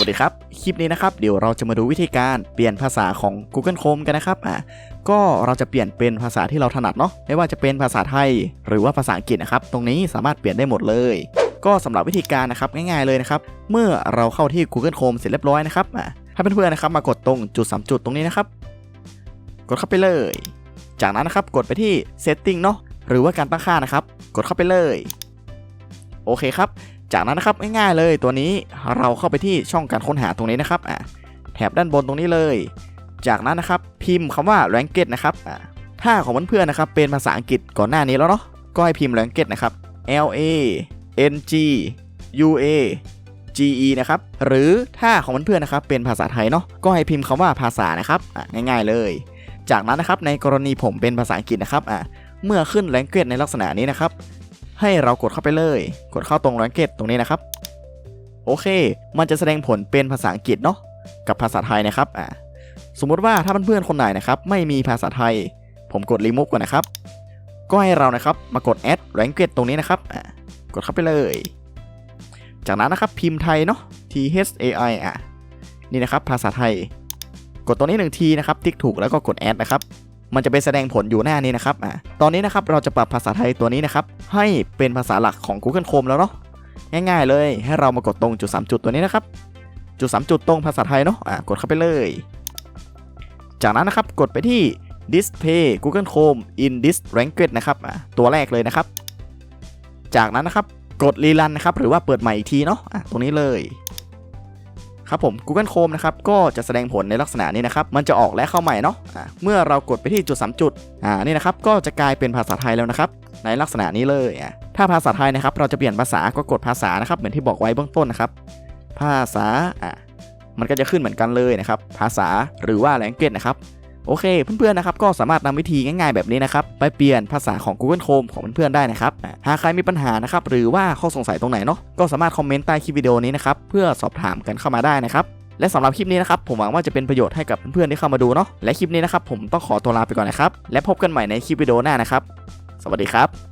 วัสดีครับ คลิปนี้นะครับเดี๋ยวเราจะมาดูวิธีการเปลี่ยนภาษาของ Google Chrome กันนะครับอะก็เราจะเปลี่ยนเป็นภาษาที่เราถนัดเนาะไม่ว่าจะเป็นภาษาไทยหรือว่าภาษาอังกฤษนะครับตรงนี้สามารถเปลี่ยนได้หมดเลย ก็สำหรับวิธีการนะครับง่ายๆเลยนะครับเมื่อเราเข้าที่ Google Chrome เสร็จเรียบร้อยนะครับอะให้เพื่อนๆนะครับมากดตรงจุดสามจุดตรงนี้นะครับกดเข้าไปเลย จากนั้นนะครับกดไปที่ Setting เนาะหรือว่าการตั้งค่านะครับ กดเข้าไปเลย โอเคครับ จากนั้นนะครับง่ายๆเลยตัวนี้เราเข้าไปที่ช่องการค้นหาตรงนี้นะครับอะแถบด้านบนตรงนี้เลย จากนั้นนะครับพิมพ์คำว่า Ranked นะครับอะถ้าของเพื่อนๆนะครับเป็นภาษาอังกฤษก่อนหน้านี้แล้วเนาะก็ให้พิมพ์ Ranked นะครับ L A N G U A G E นะครับหรือถ้าของเพื่อนๆนะครับเป็นภาษาไทยเนาะก็ให้พิมพ์คำว่าภาษานะครับอะง่ายๆเลย จากนั้นนะครับในกรณีผมเป็นภาษาอังกฤษนะครับอะเมื่อขึ้น Ranked ในลักษณะนี้นะครับ ให้เรากดเข้าไปเลย กดเข้าตรง Ranked ตรงนี้นะครับ โอเค มันจะแสดงผลเป็นภาษาอังกฤษเนาะกับภาษาไทยนะครับอ่าสมมุติว่าถ้าเพื่อนๆคนไหนนะครับไม่มีภาษาไทย ผมกด remove ก่อนนะครับ ก็ให้เรานะครับมากด add Ranked ตรงนี้นะครับอ่ากดเข้าไปเลย จากนั้นนะครับพิมพ์ไทยเนาะ T H A I อะนี่นะครับภาษาไทย กดตรงนี้หนึ่งทีนะครับ ติ๊กถูกแล้วก็กด add นะครับ มันจะไปแสดงผลอยู่หน้านี้นะครับอ่าตอนนี้นะครับเราจะปรับภาษาไทยตัวนี้นะครับให้เป็นภาษาหลักของ Google Chrome แล้วเนาะง่ายๆ เลยให้เรามากดตรงจุด 3 จุดตัวนี้นะครับ จุด 3 จุดตรงภาษาไทยเนาะอะกดเข้าไปเลย จากนั้นนะครับกดไปที่ display Google Chrome in this language นะครับอะตัวแรกเลยนะครับ จากนั้นนะครับกดรีรันนะครับหรือว่าเปิดใหม่อีกทีเนาะอะตรงนี้เลย ครับผม Google Chrome นะครับก็จะแสดงผลในลักษณะนี้นะครับมันจะออกและเข้าใหม่เนาะะเมื่อเรากดไปที่จุด 3 จุดอ่านี่นะครับก็จะกลายเป็นภาษาไทยแล้วนะครับในลักษณะนี้เลยอะถ้าภาษาไทยนะครับเราจะเปลี่ยนภาษาก็กดภาษานะครับเหมือนที่บอกไว้เบื้องต้นนะครับภาษาอะมันก็จะขึ้นเหมือนกันเลยนะครับภาษาหรือว่าแลงเกตนะครับ โอเค เพื่อนๆนะครับก็สามารถนำวิธีง่ายๆแบบนี้นะครับไปเปลี่ยนภาษาของ Google Chrome ของเพื่อนๆได้นะครับหากใครมีปัญหานะครับหรือว่าข้อสงสัยตรงไหนเนาะก็สามารถคอมเมนต์ใต้คลิปวิดีโอนี้นะครับเพื่อสอบถามกันเข้ามาได้นะครับและสำหรับคลิปนี้นะครับผมหวังว่าจะเป็นประโยชน์ให้กับเพื่อนๆที่เข้ามาดูเนาะและคลิปนี้นะครับผมต้องขอตัวลาไปก่อนนะครับและพบกันใหม่ในคลิปวิดีโอหน้านะครับสวัสดีครับ